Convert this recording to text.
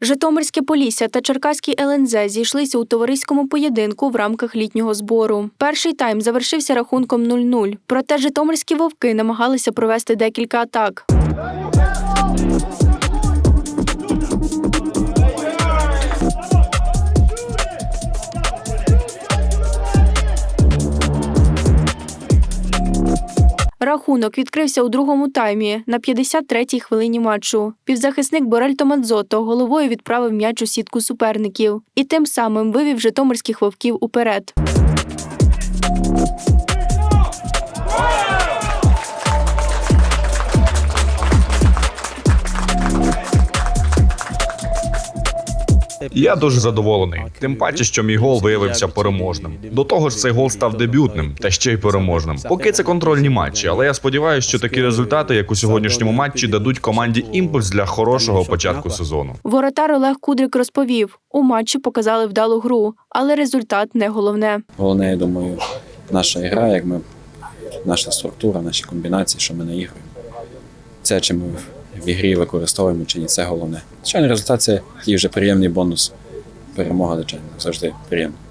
Житомирське Полісся та Черкаський ЛНЗ зійшлися у товариському поєдинку в рамках літнього збору. Перший тайм завершився рахунком 0-0. Проте житомирські вовки намагалися провести декілька атак. Рахунок відкрився у другому таймі на 53-й хвилині матчу. Півзахисник Борель Томадзото головою відправив м'яч у сітку суперників і тим самим вивів житомирських вовків уперед. Я дуже задоволений. Тим паче, що мій гол виявився переможним. До того ж, цей гол став дебютним та ще й переможним. Поки це контрольні матчі, але я сподіваюся, що такі результати, як у сьогоднішньому матчі, дадуть команді імпульс для хорошого початку сезону. Воротар Олег Кудрик розповів: у матчі показали вдалу гру, але результат не головне. Головне, я думаю, наша гра, як ми, наша структура, наші комбінації, що ми наігруємо. Це чи ми в ігрі використовуємо, чи ні, це головне. Звичайно, результат це і вже приємний бонус. Перемога, звичайно, завжди приємно.